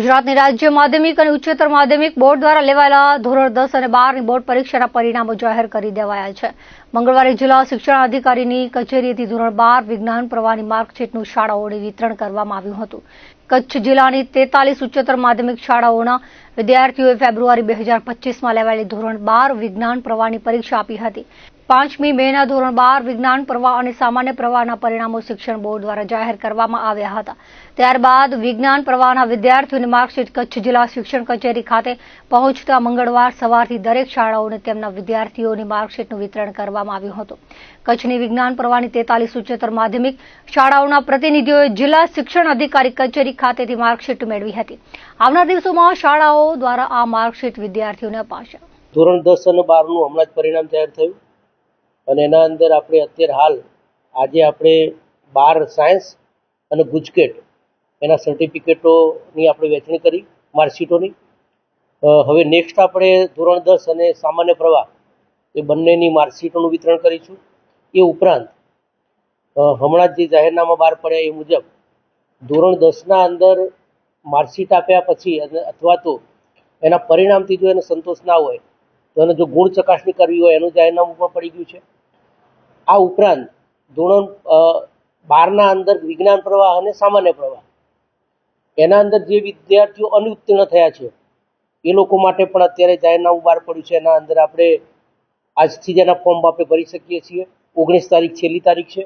ગુજરાતની રાજ્ય માધ્યમિક અને ઉચ્ચતર માધ્યમિક બોર્ડ દ્વારા લેવાયેલા ધોરણ દસ અને બારની બોર્ડ પરીક્ષાના પરિણામો જાહેર કરી દેવાયા છે. મંગળવારે જિલ્લા શિક્ષણ અધિકારીની કચેરીથી ધોરણ બાર વિજ્ઞાન પ્રવાહની માર્કશીટનું શાળાઓને વિતરણ કરવામાં આવ્યું હતું. કચ્છ જિલ્લાની તેતાલીસ ઉચ્ચતર માધ્યમિક શાળાઓના વિદ્યાર્થીઓએ ફેબ્રુઆરી બે હજાર પચીસમાં લેવાયેલી ધોરણ બાર વિજ્ઞાન પ્રવાહની પરીક્ષા આપી હતી. પાંચમી મેના ધોરણ બાર વિજ્ઞાન, પ્રવાહ અને સામાન્ય પ્રવાહના પરિણામો શિક્ષણ બોર્ડ દ્વારા જાહેર કરવામાં આવ્યા હતા. ત્યારબાદ વિજ્ઞાન પ્રવાહના વિદ્યાર્થીઓની માર્કશીટ કચ્છ જિલ્લા શિક્ષણ કચેરી ખાતે પહોંચતા મંગળવાર સવારથી દરેક શાળાઓને તેમના વિદ્યાર્થીઓની માર્કશીટનું વિતરણ કરવામાં આવ્યું હતું. કચ્છની વિજ્ઞાન પ્રવાહની તેતાલીસ ઉચ્ચતર માધ્યમિક શાળાઓના પ્રતિનિધિઓએ જિલ્લા શિક્ષણ અધિકારી કચેરી ખાતેથી માર્કશીટ મેળવી હતી. આવનાર દિવસોમાં શાળાઓ દ્વારા આ માર્કશીટ વિદ્યાર્થીઓને અપાશે. ધોરણ દસ અને બારનું હમણાં જ પરિણામ જાહેર થયું. અને એના અંદર આપણે અત્યારે હાલ આજે આપણે બાર સાયન્સ અને ગુજકેટ એના સર્ટિફિકેટોની આપણે વહેંચણી કરી, માર્કશીટોની. હવે નેક્સ્ટ આપણે ધોરણ દસ અને સામાન્ય પ્રવાહ એ બંનેની માર્કશીટોનું વિતરણ કરીશું. એ ઉપરાંત હમણાં જ જાહેરનામા બહાર પડ્યા એ મુજબ, ધોરણ દસના અંદર માર્કશીટ આપ્યા પછી અથવા તો એના પરિણામથી જો એને સંતોષ ના હોય, તો એને જો ગુણ ચકાસણી કરવી હોય, એનું જાહેરનામું પણ પડી ગયું છે. આ ઉપરાંત ધોરણ બારના અંદર વિજ્ઞાન પ્રવાહ અને સામાન્ય પ્રવાહ. એના અંદર જે વિદ્યાર્થીઓ અનુત્તીર્ણ થયા છે, એ લોકો માટે પણ અત્યારે જાહેરનામું બહાર પડ્યું છે. એના અંદર આપણે આજથી જ એના ફોર્મ આપણે ભરી શકીએ છીએ. ઓગણીસ તારીખ છેલ્લી તારીખ છે.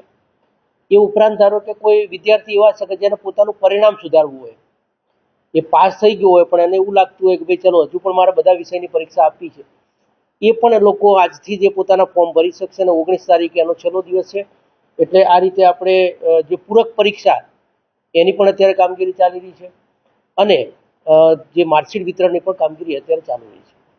એ ઉપરાંત ધારો કે કોઈ વિદ્યાર્થી એવા છે કે જેને પોતાનું પરિણામ સુધારવું હોય, એ પાસ થઈ ગયો હોય, પણ એને એવું લાગતું હોય કે ભાઈ ચલો, હજુ પણ મારે બધા વિષયની પરીક્ષા આપવી છે. એ પણ લોકો આજથી જે પોતાના ફોર્મ ભરી શકશે અને ઓગણીસ તારીખે એનો છેલ્લો દિવસ છે. એટલે આ રીતે આપણે જે પૂરક પરીક્ષા, એની પણ અત્યારે કામગીરી ચાલી રહી છે. અને જે માર્કશીટ વિતરણની પણ કામગીરી અત્યારે ચાલી રહી છે.